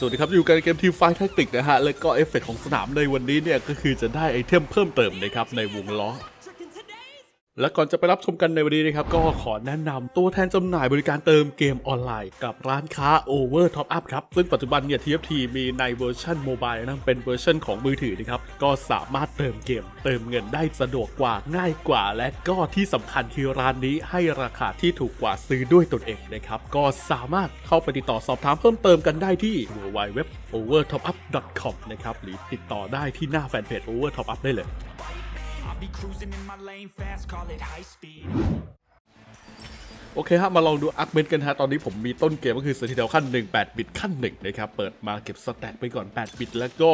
สวัสดีครับอยู่กันเกมทีมไฟแทคติกนะฮะ และก็เอฟเฟกต์ของสนามในวันนี้เนี่ยก็คือจะได้ไอเทมเพิ่มเติมนะครับในวงล้อ และก่อนจะไปรับชมกันในวันนี้นะครับ ก็ขอแนะนำตัวแทนจำหน่ายบริการเติมเกมออนไลน์กับร้านค้า Over Top Up ครับ ซึ่งปัจจุบันเนี่ย TFT มีในเวอร์ชันโมบายนะเป็นเวอร์ชันของมือถือนะครับ ก็สามารถเติมเกม เติมเงินได้สะดวกกว่าง่ายกว่า และก็ที่สำคัญคือร้านนี้ให้ราคาที่ถูกกว่าซื้อด้วยตนเองนะครับ ก็สามารถเข้าไปติดต่อสอบถามเพิ่มเติมกันได้ที่ www.overtopup.com นะครับหรือติดต่อได้ที่หน้าแฟนเพจ Over Top Up ได้เลย be cruising in my lane fast, call it high speed. โอเคฮะมาลองดูอัพเมนกันฮะ ตอนนี้ผมมีต้นเกมก็คือสถิติขั้น1 8บิตขั้น1นะครับ เปิดมาเก็บสแต็กไปก่อน 8 บิต แล้วก็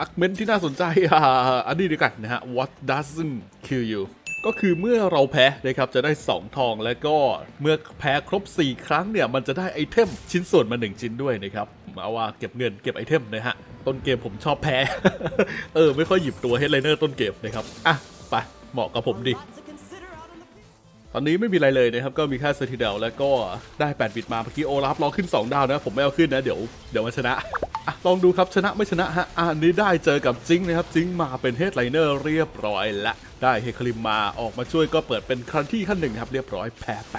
อัพเมนที่น่าสนใจอ่าอันนี้ดีกันนะฮะ what doesn't kill you ก็คือเมื่อเราแพ้นะครับจะได้ 2 ทองแล้วก็เมื่อแพ้ครบ 4 ครั้งเนี่ย มันจะได้ไอเทมชิ้นส่วนมา 1 ชิ้นด้วยนะครับมาว่าเก็บเงินเก็บไอเทมนะฮะ ต้นเกมผมชอบแพ้ เออ ไม่ค่อยหยิบตัวเฮดไลเนอร์ต้นเกมนะครับ อะ ไปเหมาะกับผมดีตอนนี้ไม่มีอะไรเลยนะครับ ก็มีแค่เซติเดลแล้วก็ได้ 8 บิตมาเมื่อกี้โอลาฟรอขึ้น 2 ดาวนะ ผมไม่เอาขึ้นนะ เดี๋ยวเดี๋ยวมาชนะลองดูครับชนะไม่ชนะฮะอันนี้ได้เจอกับจิงนะครับจิงมาเป็นเฮดไลเนอร์เรียบร้อยและได้เฮคลิมมาออกมาช่วยก็เปิดเป็นครั้งที่ขั้นหนึ่งครับเรียบร้อยแพ้ไป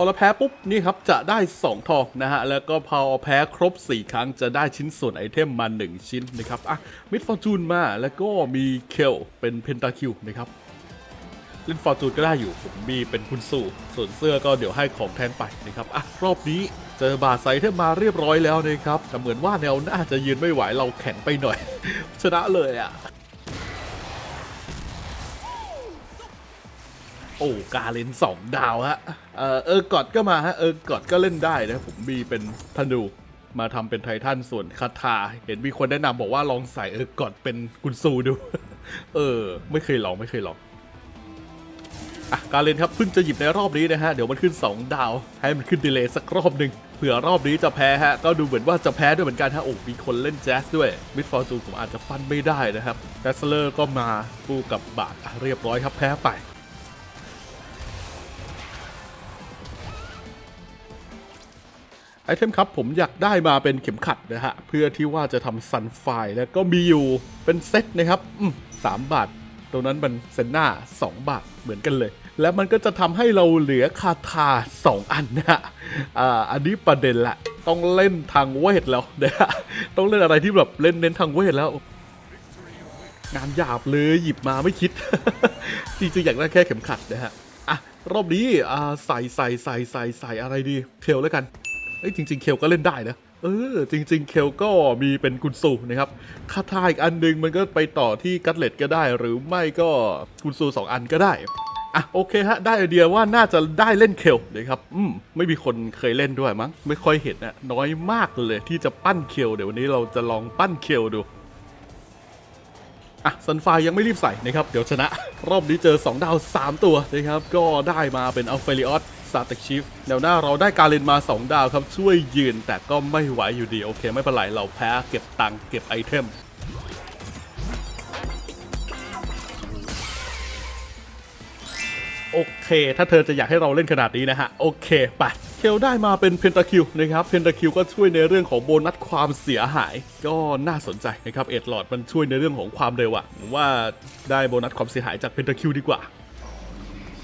พอเราแพ้ปุ๊บนี่ครับจะได้ 2 ทองนะฮะ แล้วก็พอแพ้ครบ 4 ครั้งจะได้ชิ้นส่วนไอเทมมา 1 ชิ้นนะครับ อะ มิดฟอร์จูนมาแล้วก็มีเคลเป็นเพนตาคิวนะครับเล่นฟอร์จูนก็ได้อยู่ผมมีเป็นคุณสู่ ส่วนเสื้อก็เดี๋ยวให้ของแทนไปนะครับอะรอบนี้เจอบาดไซเทมมาเรียบร้อยแล้วนะครับแต่เหมือนว่าแนวน่าจะยืนไม่ไหวเราแข็งไปหน่อย ชนะเลยอะ โอ้กาเลนสองดาวฮะเออเออกอดก็มาฮะเออกอดก็เล่นได้นะผมมีเป็นธนูมาทำเป็นไททันส่วนคาถาเห็นมีคนแนะนำบอกว่าลองใส่เออกอดเป็นกุนซูดู เออ ไม่เคยลองไม่เคยลองอะการเล่นครับเพิ่งจะหยิบในรอบนี้นะฮะ เดี๋ยวมันขึ้น 2 ดาว ให้มันขึ้นดีเลย์สักรอบหนึ่งเผื่อรอบนี้จะแพ้ฮะ ก็ดูเหมือนว่าจะแพ้ด้วยเหมือนกันฮะโอ้มีคนเล่นแจ๊สด้วยมิดฟอร์จูผมอาจจะฟันไม่ได้นะครับแดสเลอร์ก็มาคู่กับบาทเรียบร้อยครับแพ้ไป ไอเทมครับผมอยากได้มาเป็นเข็มขัดนะฮะ เพื่อที่ว่าจะทำซันไฟแล้วก็มีอยู่เป็นเซตนะครับอืมสามบาท ตรงนั้นมันเซนหน้า 2 บาทเหมือนกันเลย แล้วมันก็จะทำให้เราเหลือคาถา2 อันนะฮะอ่าอันนี้ประเด็นละ ต้องเล่นทางเวทแล้วนะฮะต้องเล่นอะไรที่แบบเล่นเน้นทางเวทแล้วงานหยาบเลยหยิบมาไม่คิด จริงๆอยากได้แค่เข็มขัดนะฮะอะรอบนี้อ่าใส่ใส่ใส่ใส่ใส่อะไรดีเคลแล้วกัน เอ้ยจริง ๆ เคลก็เล่นได้นะเออจริง ๆ เคลก็มีเป็นกุนซูนะครับคาถาอีกอันหนึงมันก็ไปต่อที่กัตเลตก็ได้ หรือไม่ก็กุนซูสองอันก็ได้อะโอเคฮะได้ไอเดียว่าน่าจะได้เล่นเคลนะครับอืมไม่มีคนเคยเล่นด้วยมั้งไม่ค่อยเห็นนะน้อยมากเลยที่จะปั้นเคลเดี๋ยววันนี้เราจะลองปั้นเคลดูอะซันไฟยังไม่รีบใส่นะครับ เดี๋ยวชนะ รอบนี้เจอ 2 ดาว 3 ตัวนะครับ ก็ได้มาเป็นอัลเฟริออส ซาตชิฟแนวหน้าเราได้การเลนมา 2 ดาวครับ ช่วยยืนแต่ก็ไม่ไหวอยู่ดี โอเค ไม่เป็นไรเราแพ้เก็บตังค์เก็บไอเทมโอเค ถ้าเธอจะอยากให้เราเล่นขนาดนี้นะฮะ โอเคไปเคลได้มาเป็นเพนตาคิวนะครับ เพนตาคิวก็ช่วยในเรื่องของโบนัสความเสียหาย ก็น่าสนใจนะครับ เอ็ดหลอดมันช่วยในเรื่องของความเร็วอะว่าได้โบนัสความเสียหายจากเพนตาคิวดีกว่า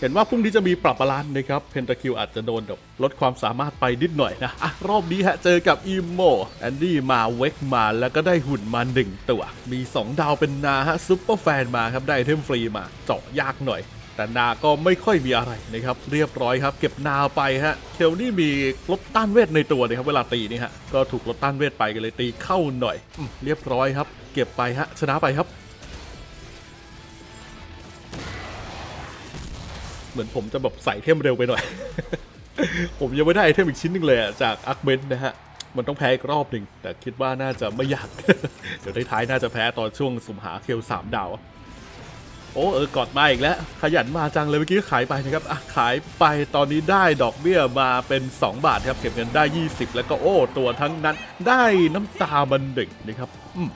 ห็นว่าพรุ่งนี้จะมีปรับบาลานซ์นะครับ เพนตาคิวอาจจะโดนแบบลดความสามารถไปนิดหน่อยนะอะรอบนี้ฮะเจอกับอีโมแอนดี้มาเวกมาแล้วก็ได้หุ่นมา1ตัว มี 2 ดาวเป็นนาฮะซุปเปอร์แฟนมาครับได้เทมฟรีมาเจาะยากหน่อยแต่นาก็ไม่ค่อยมีอะไรนะครับ เรียบร้อยครับ เก็บนาไปฮะเคลนี่มีลดต้านเวทในตัวนะครับ เวลาตีนี่ฮะก็ถูกลดต้านเวทไปกันเลยตีเข้าหน่อยอเรียบร้อยครับ เก็บไปฮะชนะไปครับ เหมือนผมจะแบบใส่เทมเร็วไปหน่อย ผมยังไม่ได้ไอเทมอีกชิ้นหนึ่งเลยอะจากอาร์คเบนนะฮะ มันต้องแพ้อีกรอบหนึ่งแต่คิดว่าน่าจะไม่ยาก เดี๋ยวท้ายๆน่าจะแพ้ตอนช่วงสุ่มหาเคลสามดาว โอ้เออกอดมาอีกแล้ว ขยันมาจังเลยเมื่อกี้ขายไปนะครับอะขายไปตอนนี้ได้ดอกเบี้ยมาเป็น 2 บาทครับเก็บเงินได้ 20 แล้วก็โอ้ ตัวทั้งนั้นได้น้ำตามันเด็กนะครับ อืม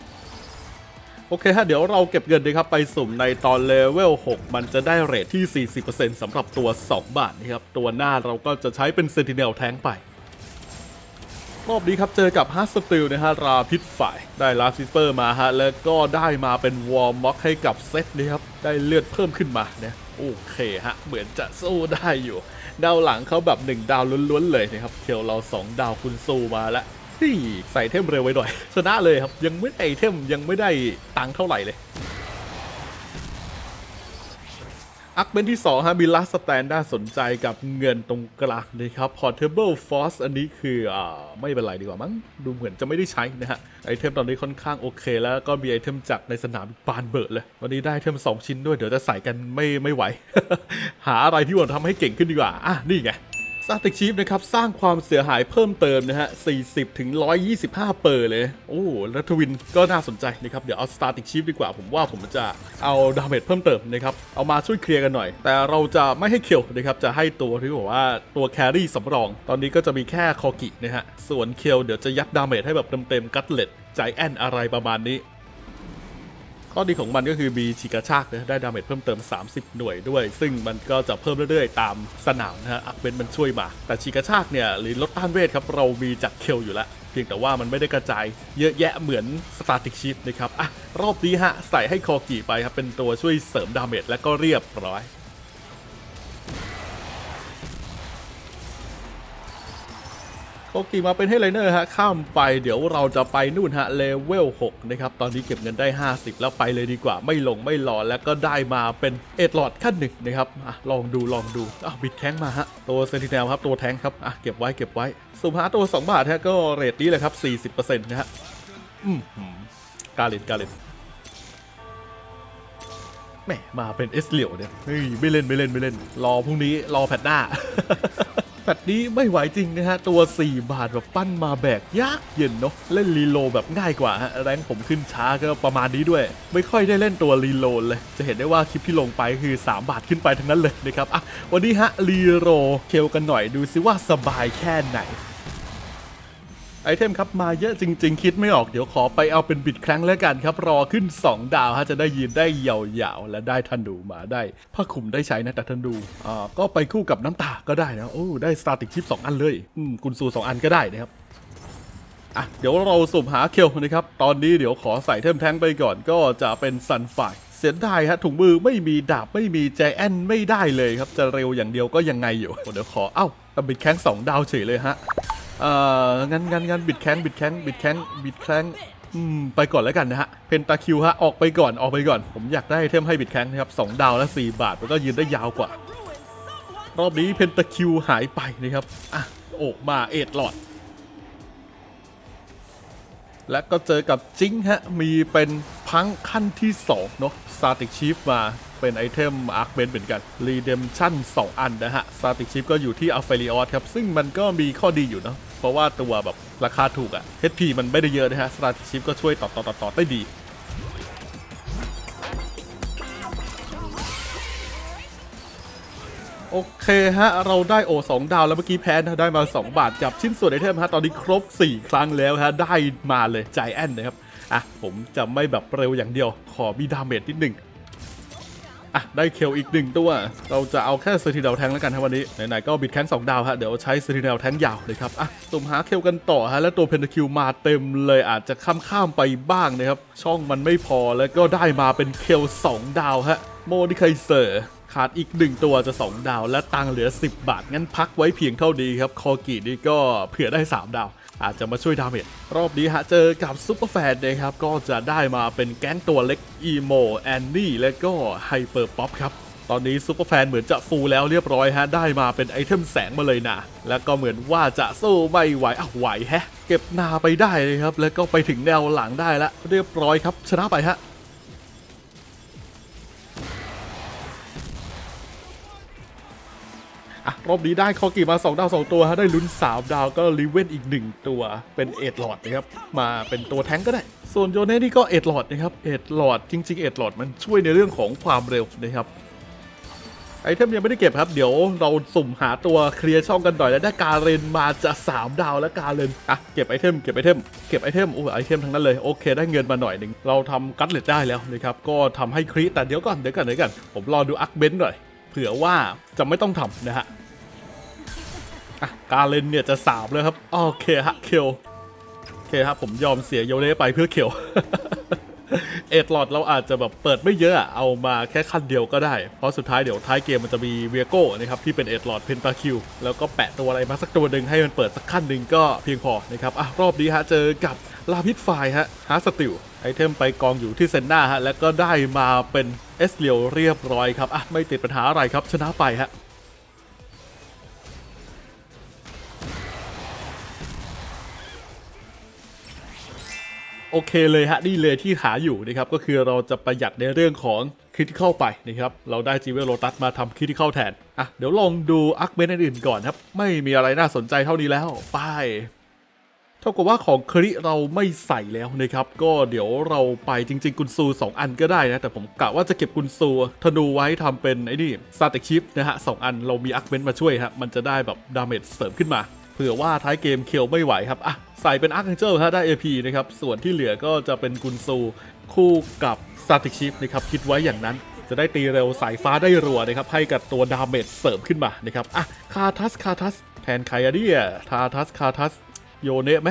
โอเคฮะเดี๋ยวเราเก็บเงินนะครับไปสุ่มในตอนเลเวล 6 มันจะได้เรทที่ 40%สำหรับตัว 2 บาทนะครับ ตัวหน้าเราก็จะใช้เป็น Sentinel แทงไป รอบนี้ครับเจอกับฮาร์สติลนะฮะราพิษฝ่ายได้ลาซิสเปอร์มาฮะ แล้วก็ได้มาเป็นวอร์ม็อกให้กับเซตนะครับ ได้เลือดเพิ่มขึ้นมาเนี่ยโอเคฮะ เหมือนจะสู้ได้อยู่ ดาวหลังเขาแบบ 1 ดาวล้วนๆเลยนะครับเคียวเรา 2 ดาวคุณสู้มาแล้ว นี่ใส่เทมเร็วไว้หน่อยชนะเลยครับยังไม่ได้เทมยังไม่ได้ตังเท่าไหร่เลย อักเบนที่2ฮะมีลัสแตนน่าสนใจกับเงินตรงกลางนะครับ Portable Force อันนี้คืออ่าไม่เป็นไรดีกว่ามั้งดูเหมือนจะไม่ได้ใช้นะฮะไอเทมตอนนี้ค่อนข้างโอเค แล้วก็มีไอเทมจากในสนามบานเบิร์ดเลย วันนี้ได้เทม 2 ชิ้นด้วยเดี๋ยวจะใส่กันไม่ไม่ไหว หาอะไรที่มันทำให้เก่งขึ้นดีกว่าอะนี่ไง สตาติกชีฟนะครับ สร้างความเสียหายเพิ่มเติมนะฮะ 40 ถึง 125 เปอร์เลย โอ้แล้วทวินก็น่าสนใจนะครับ เดี๋ยวเอาสตาติกชีฟดีกว่า ผมว่าผมจะเอาดาเมจเพิ่มเติมนะครับ เอามาช่วยเคลียร์กันหน่อย แต่เราจะไม่ให้เคียวนะครับ จะให้ตัวที่บอกว่าตัวแครี่สำรอง ตอนนี้ก็จะมีแค่คอกินะฮะ ส่วนเคียวเดี๋ยวจะยัดดาเมจให้แบบเต็มๆกัตเล็ตใจแอนอะไรประมาณนี้ ข้อดีของมันก็คือมีชิกาชากนะได้ดาเมจเพิ่มเติม 30 หน่วยด้วย ซึ่งมันก็จะเพิ่มเรื่อยๆ ตามสนามนะฮะอักเบนมันช่วยมา แต่ชิกาชากเนี่ยหรือลดต้านเวทครับเรามีจากเคลอยู่แล้วเพียงแต่ว่ามันไม่ได้กระจายเยอะแยะเหมือนสตาร์ติกชิฟนะครับอะรอบนี้ฮะใส่ให้คอกี่ไปครับเป็นตัวช่วยเสริมดาเมจและก็เรียบร้อย โคกิมาเป็นให้ไลเนอร์ฮะข้ามไปเดี๋ยวเราจะไปนู่นฮะเลเวล6นะครับตอนนี้เก็บเงินได้ 50 แล้วไปเลยดีกว่าไม่ลงไม่รอแล้วก็ได้มาเป็นเอ็ดหลอดขั้นหนึ่งนะครับอะลองดูลองดูอ้าวบิดแข้งมาฮะตัวเซนติเนลครับตัวแทงครับอะเก็บไว้เก็บไว้สุ่มหาตัว 2 บาทฮะก็เรทนี้เลยครับ 40%นะฮะอืมกาลินกาลินแหมมาเป็นเอสเหลียวเนี่ยเฮ้ยไม่เล่นไม่เล่นไม่เล่น รอพรุ่งนี้รอแพทหน้า แบบนี้ไม่ไหวจริงนะฮะ ตัว 4 บาทแบบปั้นมาแบกยากเย็นเนาะเล่นรีโลแบบง่ายกว่าฮะแรงผมขึ้นช้าก็ประมาณนี้ด้วย ไม่ค่อยได้เล่นตัวรีโลเลย จะเห็นได้ว่าคลิปที่ลงไปคือ 3 บาทขึ้นไปทั้งนั้นเลยนะครับอะวันนี้ฮะรีโลเคลกันหน่อยดูซิว่าสบายแค่ไหน ไอเทมครับมาเยอะจริง ๆ คิดไม่ออกเดี๋ยวขอไปเอาเป็นบิดครั้งแล้วกันครับ รอขึ้น 2 ดาวฮะจะได้ยืนได้ยาวๆ และได้ทันดูมาได้ผ้าคลุมได้ใช้นะแต่ทันดูอ่าก็ไปคู่กับน้ำตาก็ได้นะโอ้ได้สตาร์ติกชิป 2 อันเลยอืมกุนซู 2 อันก็ได้นะครับอะเดี๋ยวเราสุ่มหาเคลนะครับ ตอนนี้เดี๋ยวขอใส่เทมแท้งไปก่อนก็จะเป็นซันไฟเสียดายฮะถุงมือไม่มีดาบไม่มีใจแอนไม่ได้เลยครับจะเร็วอย่างเดียวก็ยังไงอยู่เดี๋ยวขอเอ้าบิดแข้งสองดาวเฉยเลยฮะ เอ่องั้นงั้นงั้นบิดแข้งบิดแข้งบิดแข้งบิดแข้งอืมไปก่อนแล้วกันนะฮะ เพนตาคิวฮะ ออกไปก่อนออกไปก่อน ผมอยากได้เทมให้บิดแข้งนะครับสองดาวและสี่บาทมันก็ยืนได้ยาวกว่า รอบนี้เพนตาคิวหายไปนะครับ อะ โอกมาเอ็ดหลอด และก็เจอกับจิงฮะ มีเป็นพังขั้นที่2เนาะสตาติกชีฟมาเป็นไอเทมอาร์คเบนเหมือนกัน Redemption 2อันนะฮะสตาติกชีฟก็อยู่ที่อัลเฟริออสครับ ซึ่งมันก็มีข้อดีอยู่เนาะ เพราะว่าตัวแบบราคาถูกอะ HP มันไม่ได้เยอะนะฮะสตาติกชีฟก็ช่วยต่อต่อต่อต่อได้ดี โอเคฮะ เราได้โอสองดาวแล้วเมื่อกี้แพ้นะได้มา 2 บาท จับชิ้นส่วนไอเทมฮะ ตอนนี้ครบ 4 ครั้งแล้วฮะ ได้มาเลยใจแอนนะครับ อะ ผมจะไม่แบบเร็วอย่างเดียว ขอมีดาเมจนิดหนึ่ง อะได้เคลอีกหนึ่งตัว เราจะเอาแค่เซอร์ติเนลแทงแล้วกันครับวันนี้ไหนๆก็บิดแข้ง2ดาวฮะเดี๋ยวใช้เซอร์ติเนลแทงยาวเลยครับอะสุ่มหาเคลกันต่อฮะแล้วตัวเพนทคิวมาเต็มเลยอาจจะข้ามข้ามๆไปบ้างนะครับช่องมันไม่พอแล้วก็ได้มาเป็นเคล2ดาวฮะโมดิไคเซอร์ขาดอีกหนึ่งตัวจะ 2 ดาว และตังค์เหลือ 10 บาท งั้นพักไว้เพียงเท่านี้ครับ คอกินี่ก็เผื่อได้ 3 ดาว อาจจะมาช่วยดาเมจรอบนี้ฮะเจอกับซุปเปอร์แฟนนะครับ ก็จะได้มาเป็นแก๊งตัวเล็กอีโมแอนนี่และก็ไฮเปอร์ป๊อปครับ ตอนนี้ซุปเปอร์แฟนเหมือนจะฟูลแล้วเรียบร้อยฮะ ได้มาเป็นไอเทมแสงมาเลยนะ แล้วก็เหมือนว่าจะสู้ไม่ไหวอะไหวแฮะ เก็บนาไปได้เลยครับ แล้วก็ไปถึงแนวหลังได้แล้วเรียบร้อยครับชนะไปฮะ อะรอบนี้ได้คอกิมา 2 ดาว 2 ตัวฮะได้ลุ้น 3 ดาวก็ลิเวนอีก 1 ตัวเป็นเอ็ดหลอดนะครับ มาเป็นตัวแท้งก็ได้ ส่วนโยเน่นี่ก็เอ็ดหลอดนะครับเอ็ดหลอดจริง ๆ เอ็ดหลอดมันช่วยในเรื่องของความเร็วนะครับไอเทมยังไม่ได้เก็บครับเดี๋ยวเราสุ่มหาตัวเคลียร์ช่องกันหน่อยแล้วได้การเรนมาจะ3ดาวแล้วการเรนอะเก็บไอเทมเก็บไอเทมเก็บไอเทมโอ้ไอเทมทั้งนั้นเลยโอเค ได้เงินมาหน่อยหนึ่งเราทำกัตเลตได้แล้วนะครับก็ทำให้คริแต่เดี๋ยวก่อนเดี๋ยวก่อนเดี๋ยวก่อนผมรอดูอักเบนหน่อยเผื่อว่าจะไม่ต้องทำนะฮะ อะการเรนเนี่ยจะสามแล้วครับโอเคฮะเคลโอเคครับผมยอมเสียโยเล่ไปเพื่อเคลเอ็ดหลอดเราอาจจะแบบเปิดไม่เยอะเอามาแค่ขั้นเดียวก็ได้ เพราะสุดท้ายเดี๋ยวท้ายเกมมันจะมีเวียโก้นะครับที่เป็นเอ็ดหลอดเพนตาคิว แล้วก็แปะตัวอะไรมาสักตัวหนึ่งให้มันเปิดสักขั้นหนึ่งก็เพียงพอนะครับอะรอบนี้ฮะเจอกับลาพิษไฟฮะฮาสติลไอเทมไปกองอยู่ที่เซนนาฮะแล้วก็ได้มาเป็นเอสเลียวเรียบร้อยครับอะไม่ติดปัญหาอะไรครับชนะไปฮะ โอเคเลยฮะนี่เลยที่หาอยู่นะครับก็คือเราจะประหยัดในเรื่องของคริติคอลไปนะครับเราได้จีเวลโ o ตัสมาทำคริติคอลแทนอะเดี๋ยวลองดูอักเมนอื่นก่อนครับ ไม่มีอะไรน่าสนใจเท่านี้แล้วไปเท่ากับว่าของคริเราไม่ใส่แล้วนะครับ ก็เดี๋ยวเราไปจริง ๆ กุนซู 2 อันก็ได้นะ แต่ผมกะว่าจะเก็บกุนซูธนูไว้ทำเป็นไอ้นี่ซาติชิปนะฮะสองอันเรามีอักเมนมาช่วยฮะมันจะได้แบบดาเมจเสริมขึ้นมา ผื่อว่าท้ายเกมเคียวไม่ไหวครับอะใส่เป็นอาร์คเจ l ฮะได้ AP นะครับ ส่วนที่เหลือก็จะเป็นกุนซูคู่กับสตาติชิ p นะครับ คิดไว้อย่างนั้น จะได้ตีเร็วสายฟ้าได้รัวนะครับ ให้กับตัวดาเมจเสริมขึ้นมานะครับ อะ คาทัส คาทัส แทนไคอาเดียทาทัส คาทัส โยเนะไหม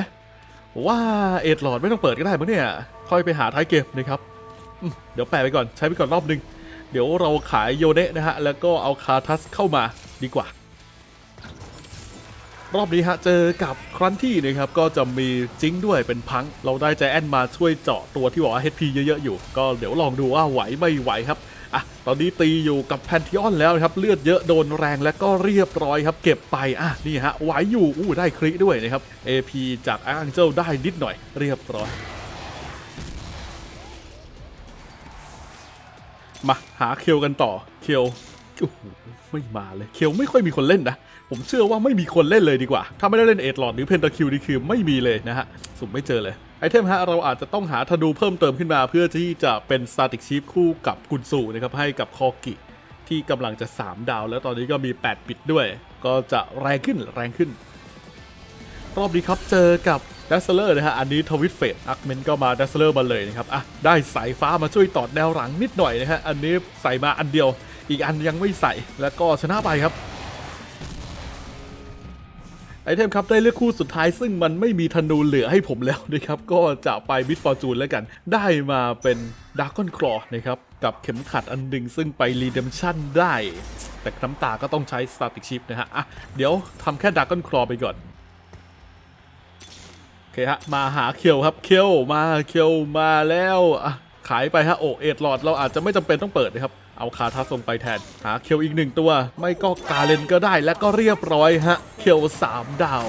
ว่าเอ็ดหลอดไม่ต้องเปิดก็ได้มั้งเนี่ย ค่อยไปหาท้ายเกมนะครับเดี๋ยวแปะไปก่อนใช้ไปก่อนรอบหนึง เดี๋ยวเราขายโยเนะนะฮะแล้วก็เอาคาทัสเข้ามาดีกว่า รอบนี้ฮะเจอกับครันที่นะครับก็จะมีจิงด้วยเป็นพัง เราได้ใจแอนมาช่วยเจาะตัวที่บอกว่า HP เยอะๆอยู่ ก็เดี๋ยวลองดูว่าไหวไม่ไหวครับอะตอนนี้ตีอยู่กับแพนทิออนแล้วนะครับ เลือดเยอะโดนแรงแล้วก็เรียบร้อยครับ เก็บไปอะนี่ฮะไหวอยู่อู้ได้คริด้วยนะครับ AP จากอังเจลได้นิดหน่อย เรียบร้อยมาหาเคียวกันต่อเคียว โอ้โหไม่มาเลยเคียวไม่ค่อยมีคนเล่นนะ ผมเชื่อว่าไม่มีคนเล่นเลยดีกว่า ถ้าไม่ได้เล่นเอ็ดหลอดหรือเพนตาคิวนี่คือไม่มีเลยนะฮะ สุ่มไม่เจอเลยไอเทมฮะเราอาจจะต้องหาธนูเพิ่มเติมขึ้นมา เพื่อที่จะเป็นสตาติกชีฟคู่กับกุนซูนะครับให้กับคอกิที่กำลังจะ 3 ดาว แล้วตอนนี้ก็มี 8 ปิดด้วย ก็จะแรงขึ้นแรงขึ้น รอบนี้ครับเจอกับดัสเซอร์นะฮะอันนี้ทวิตเฟดอักเมนก็มาดัสเซอร์มาเลยนะครับอะได้สายฟ้ามาช่วยตอดแนวหลังนิดหน่อยนะฮะอันนี้ใส่มาอันเดียว อีกอันยังไม่ใส่แล้วก็ชนะไปครับไอเทมครับได้เลือกคู่สุดท้ายซึ่งมันไม่มีธนูเหลือให้ผมแล้วนะครับก็จะไปมิดฟอร์จูนแล้วกัน ได้มาเป็นดาร์กอนคลอนะครับกับเข็มขัดอันหนึ่งซึ่งไปรีเดมชั่นได้ แต่น้ำตาก็ต้องใช้สตาติกชิปนะฮะอะเดี๋ยวทำแค่ดาร์กอนคลอไปก่อนโอเคฮะมาหาเคียวครับเคียวมาเคียวมาแล้วอะขายไปฮะโอเอ็ดหลอดเราอาจจะไม่จำเป็นต้องเปิดนะครับ เอาคาทัสลงไปแทน หาเคียวอีกหนึ่งตัว ไม่ก็กาเลนก็ได้แล้วก็เรียบร้อยฮะ เคียวสามดาว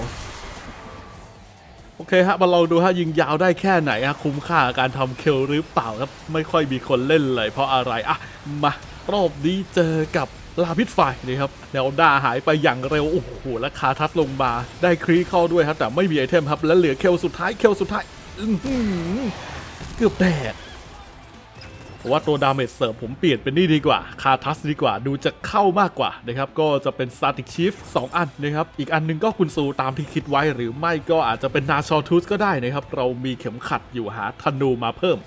โอเคฮะ มาลองดูฮะ ยิงยาวได้แค่ไหนฮะ คุ้มค่าการทำเคิลหรือเปล่าครับ ไม่ค่อยมีคนเล่นเลย เพราะอะไรอะมารอบนี้เจอกับลาพิษไฟนะครับแนวด้าหายไปอย่างเร็ว โอ้โหแล้วคาทัสลงมา ได้ครีเข้าด้วยครับ แต่ไม่มีไอเทมครับ แล้วเหลือเคลสุดท้ายเคลสุดท้ายเกือบแตกผมว่าตัวดาเมจเสริมผมเปลี่ยนเป็นนี่ดีกว่า คาทัสดีกว่า ดูจะเข้ามากกว่านะครับ ก็จะเป็นสตาติกชิฟ2อันนะครับ อีกอันหนึงก็คุณซูตามที่คิดไว้ หรือไม่ก็อาจจะเป็นนาชอทูสก็ได้นะครับ เรามีเข็มขัดอยู่หาธนูมาเพิ่ม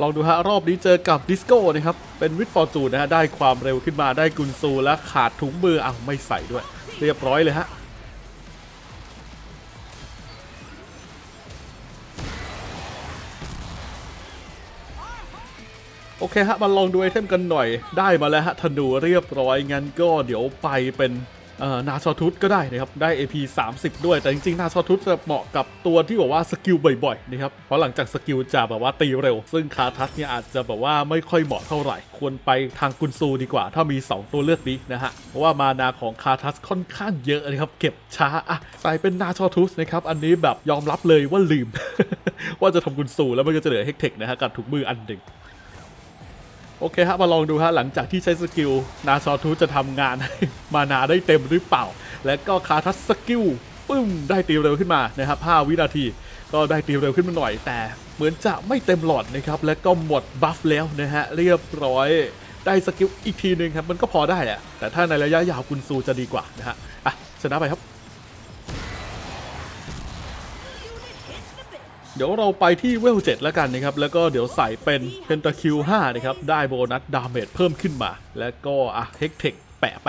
ลองดูฮะ รอบนี้เจอกับดิสโก้นะครับ เป็นวิทฟอร์จูนนะฮะ ได้ความเร็วขึ้นมาได้กุนซูและขาดถุงมืออ้าวไม่ใส่ด้วย เรียบร้อยเลยฮะ โอเคฮะมาลองดูไอเทมกันหน่อยได้มาแล้วฮะธนูเรียบร้อยงั้นก็เดี๋ยวไปเป็นนาชอทุตก็ได้นะครับ ได้ AP 30 ด้วยแต่จริงๆ นาชอทุตจะเหมาะกับตัวที่บอกว่าสกิลบ่อยๆนะครับเพราะหลังจากสกิลจะแบบว่าตีเร็ว ซึ่งคาทัสเนี่ยอาจจะแบบว่าไม่ค่อยเหมาะเท่าไหร่ ควรไปทางกุนซูดีกว่า ถ้ามี 2 ตัวเลือกนี้นะฮะ เพราะว่ามานาของคาทัสค่อนข้างเยอะนะครับ เก็บช้าอะใส่เป็นนาชอทุสนะครับอันนี้แบบยอมรับเลยว่าลืม ว่าจะทำกุนซูแล้วมันก็จะเหลือเฮกเทคนะฮะกับถุงมืออันหนึ่ง โอเคฮะมาลองดูฮะหลังจากที่ใช้สกิลนาซอทูจะทำงานให้มานาได้เต็มหรือเปล่า และก็คาทัสสกิลปึ้มได้ตีเร็วขึ้นมานะครับ 5 วินาทีก็ได้ตีเร็วขึ้นมาหน่อยแต่ เหมือนจะไม่เต็มหลอดนะครับ และก็หมดบัฟแล้วนะฮะเรียบร้อยได้สกิลอีกทีหนึ่งครับมันก็พอได้แหละแต่ถ้าในระยะยาวกุนซูจะดีกว่านะฮะอะชนะไปครับ เดี๋ยวเราไปที่เวลเจ็ดแล้วกันนะครับ แล้วก็เดี๋ยวใส่เป็นเพนตาคิว5นะครับ ได้โบนัสดาเมจเพิ่มขึ้นมา แล้วก็อะเทคเทคแปะไป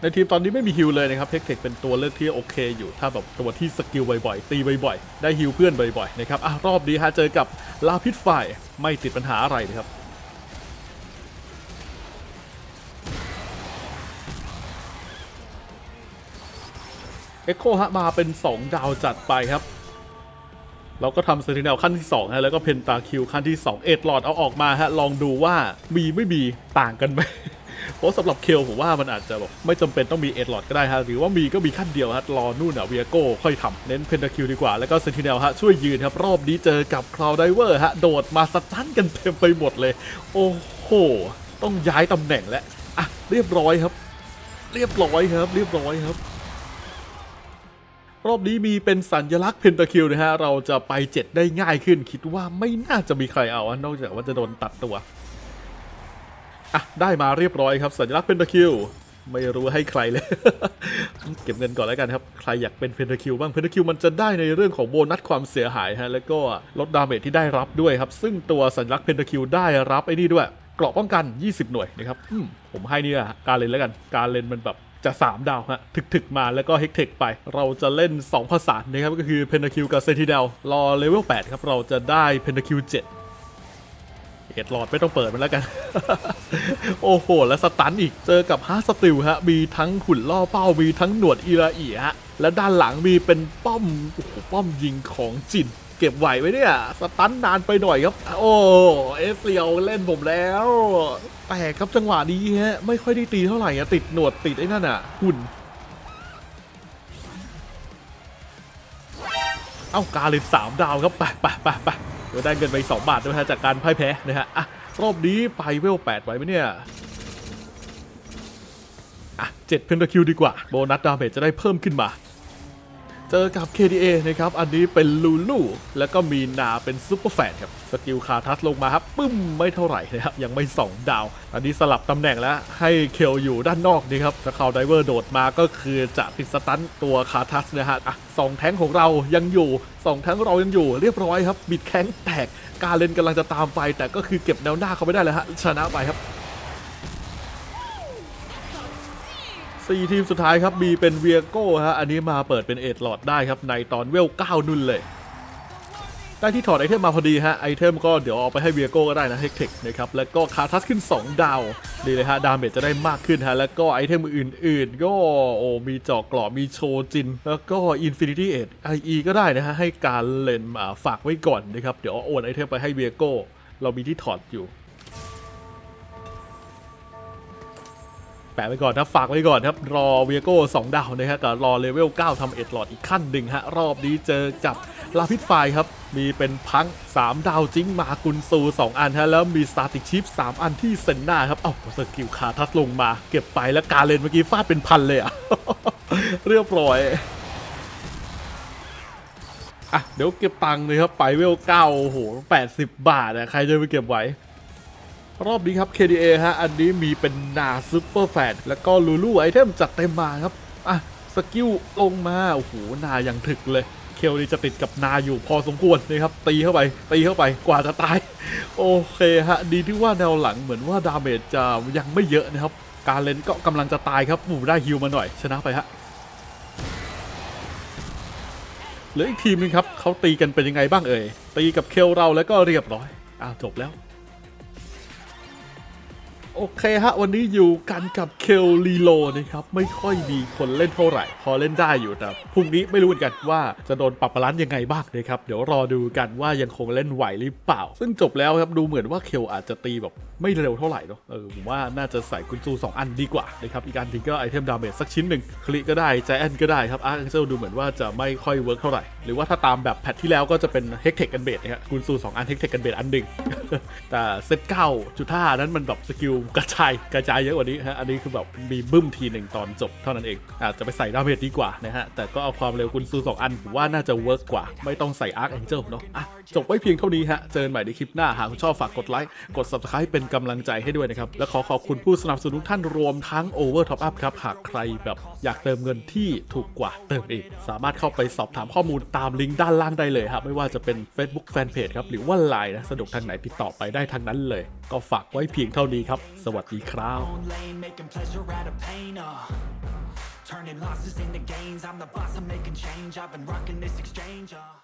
ในทีมตอนนี้ไม่มีฮิลเลยนะครับเทคเทคเป็นตัวเลือกที่โอเคอยู่ ถ้าแบบตัวที่สกิลบ่อยๆ ตีบ่อยๆ ได้ฮิลเพื่อนบ่อยๆ นะครับอะรอบนี้ฮะเจอกับลาพิษไฟไม่ติดปัญหาอะไรนะครับเอ็กโคฮะมาเป็น 2 ดาวจัดไปครับ เราก็ทำเซนติเนลขั้นที่2ฮะแล้วก็เพนตาคิวขั้นที่ 2 เอ็ดหลอดเอาออกมาฮะลองดูว่ามีไม่มีต่างกันไหมเพราะสำหรับเคลผมว่ามันอาจจะแบบไม่จำเป็นต้องมีเอ็ดหลอดก็ได้ฮะหรือว่ามีก็มีขั้นเดียวฮะรอนู่นอะเวียโก้ค่อยทำเน้นเพนตาคิวดีกว่า แล้วก็เซนติเนลฮะช่วยยืนครับรอบนี้เจอกับคลาวไดเวอร์ฮะโดดมาสตันกันเต็มไปหมดเลย โอ้โห ต้องย้ายตำแหน่งแล้วอะเรียบร้อยครับ เรียบร้อยครับ เรียบร้อยครับ รอบนี้มีเป็นสัญลักษณ์เพนตาคิวนะฮะ เราจะไปเจ็ดได้ง่ายขึ้น คิดว่าไม่น่าจะมีใครเอานอกจากว่าจะโดนตัดตัวอะได้มาเรียบร้อยครับ สัญลักษณ์เพนตาคิวไม่รู้ให้ใครเลย เก็บเงินก่อนแล้วกันครับ ใครอยากเป็นเพนตาคิวบ้างเพนตาคิวมันจะได้ในเรื่องของโบนัสความเสียหายฮะ แล้วก็ลดดาเมจที่ได้รับด้วยครับ ซึ่งตัวสัญลักษณ์เพนตาคิวได้รับไอ้นี่ด้วย เกราะป้องกัน 20 หน่วยนะครับอืมผมให้นี่ยการเล่นแล้วกัน การเล่นมันแบบ จะ 3 ดาวฮะถึกๆมาแล้วก็เฮกเทคไป เราจะเล่น 2 ภาษานะครับ ก็คือเพน t าคิวกับเซนติเนลรอเลเวล8ครับ เราจะได้เพน t าคิว7เอ็ดหลอดไม่ต้องเปิดมันแล้วกัน โอ้โห แล้วสตันอีก เจอกับฮาสติลฮะ มีทั้งหุ่นล่อเป้า มีทั้งหนวดอีราอีฮะ และด้านหลังมีเป็นป้อม โอ้โห ป้อมยิงของจิน เก็บไหวไว้เนี่ย สตันนานไปหน่อยครับ โอ้เอสเรียวเล่นผมแล้วแปลกครับจังหวะนี้ฮะ ไม่ค่อยได้ตีเท่าไหร่อะติดหนวดติดไอ้นั่นอะหุ่น เอ้ากาเลนสามดาวครับ ไปไปไปไปเดี๋ยวได้เงินไป2บาทด้วยฮะจากการพ่ายแพ้นะฮะ อะ รอบนี้ไปเวล8ไวไหมเนี่ยอะ7เพนตาคิวดีกว่า โบนัสดาเมจจะได้เพิ่มขึ้นมา เจอกับ KDA นะครับ อันนี้เป็นลูลูแล้วก็มีนาเป็นซูเปอร์แฟนครับ สกิลคาทัสลงมาครับปึ้มไม่เท่าไหร่นะครับยังไม่ 2 ดาว อันนี้สลับตำแหน่งแล้วให้เคลอยู่ด้านนอกนี่ครับถ้าเขาไดเวอร์โดดมาก็คือจะติดสตันตัวคาทัสนะฮะอะสองแท้งของเรายังอยู่สองแท้งเรายังอยู่เรียบร้อยครับบิดแข้งแตก การเล่นกำลังจะตามไป แต่ก็คือเก็บแนวหน้าเขาไม่ได้เลยฮะชนะไปครับ สี่ทีมสุดท้ายครับมีเป็นเวียโก้ฮะอันนี้มาเปิดเป็นเอ็ดหลอดได้ครับในตอนเวล9นุ่นเลย ได้ที่ถอดไอเทมมาพอดีฮะไอเทมก็เดี๋ยวเอาไปให้เวียโก้ก็ได้นะเฮกเทคนะครับแล้วก็คาทัสขึ้น 2 ดาวดีเลยฮะดาเมจจะได้มากขึ้นฮะแล้วก็ไอเทมอื่น ๆ ก็โอ้มีเจอกกรอบมีโชจิน แล้วก็ Infinity Edge IE ก็ได้นะฮะให้การเล่นฝากไว้ก่อนนะครับเดี๋ยวเอาโอนไอเทมไปให้เวียโก้เรามีที่ถอดอยู่ แปะไว้ก่อนนะฝากไว้ก่อนครับ รอเวียโก้2ดาวนะฮะกับรอเลเวล 9ทำเอ็ดหลอดอีกขั้นหนึ่งฮะ รอบนี้เจอกับลาพิษไฟครับ มีเป็นพัง 3 ดาวจิ้งมากุนซู 2 อันฮะ แล้วมีสตาติชิป3อันที่เซนนาครับ เอ้าสกิลคาทัสลงมา เก็บไปแล้วการเลนเมื่อกี้ฟาดเป็นพันเลยอะเรียบร้อยอะเดี๋ยวเก็บตังค์เลยครับไปเวลเก้าโอ้โห80บาทอะใครจะไปเก็บไว้ รอบนี้ครับ KDA ฮะ อันนี้มีเป็นนาซูเปอร์แฟนแล้วก็ลูลูไอเทมจัดเต็มมาครับ อะ สกิลลงมา โอ้โห นาอย่างถึกเลย เคลนี่จะติดกับนาอยู่พอสมควรนะครับ ตีเข้าไป ตีเข้าไปกว่าจะตาย โอเคฮะ ดีที่ว่าแนวหลังเหมือนว่าดาเมจจะยังไม่เยอะนะครับ การเล่นก็กำลังจะตายครับหมู่ได้ฮิวมาหน่อย ชนะไปฮะเหลืออีกทีมนึงครับเขาตีกันเป็นยังไงบ้างเอ่ยตีกับเคลเราแล้วก็เรียบร้อยอ้าวจบแล้ว โอเคฮะ วันนี้อยู่กันกับเคลลีโลนะครับ ไม่ค่อยมีคนเล่นเท่าไหร่ พอเล่นได้อยู่แต่พรุ่งนี้ไม่รู้เหมือนกันว่าจะโดนปรับบาลานซ์ยังไงบ้างนะครับ เดี๋ยวรอดูกันว่ายังคงเล่นไหวหรือเปล่า ซึ่งจบแล้วครับดูเหมือนว่าเคลอาจจะตีแบบไม่เร็วเท่าไหร่เนาะเออผมว่าน่าจะใส่กุญซูสองอันดีกว่านะครับอีกอันหนึงก็ไอเทมดาเมจสักชิ้นหนึ่งคลิก็ได้ใจแอนก็ได้ครับอาร์เซลดูเหมือนว่าจะไม่ค่อยเวิร์กเท่าไหร่หรือว่าถ้าตามแบบแพทที่แล้วก็จะเป็นเฮกเทคกันเบดนะครับกุญซูสองอันเฮกเทคกันเบดอันหนึ่งแต่เซตเก้าจุดห้านั้นมันแบบสกิลกระจายกระจายเยอะกว่านี้ฮะอันนี้คือแบบมีบึ้มทีหนึ่งตอนจบเท่านั้นเองอาจจะไปใส่ดาเมจดีกว่านะฮะแต่ก็เอาความเร็วกุนซูสองอันผมว่าน่าจะเวิร์กกว่า ไม่ต้องใส่อาร์คแองเจิลเนาะอะจบไว้เพียงเท่านี้ฮะเจอกันใหม่ในคลิปหน้าหากคุณชอบฝากกดไลค์กด subscribe เป็นกำลังใจให้ด้วยนะครับและขอขอบคุณผู้สนับสนุนทุกท่านรวมทั้ง Over Top Up ครับหากใครแบบอยากเติมเงินที่ถูกกว่าเติมเองสามารถเข้าไปสอบถามข้อมูลตามลิงก์ด้านล่างได้เลยครับไม่ว่าจะเป็น Facebook Fanpage ครับหรือว่า Line นะสะดวกทางไหนติดต่อไปได้ทางนั้นเลย ก็ฝากไว้เพียงเท่านี้ครับ สวัสดีครับ Turning losses into gains, I'm the boss, I'm making change. I've been rocking this exchange, uh.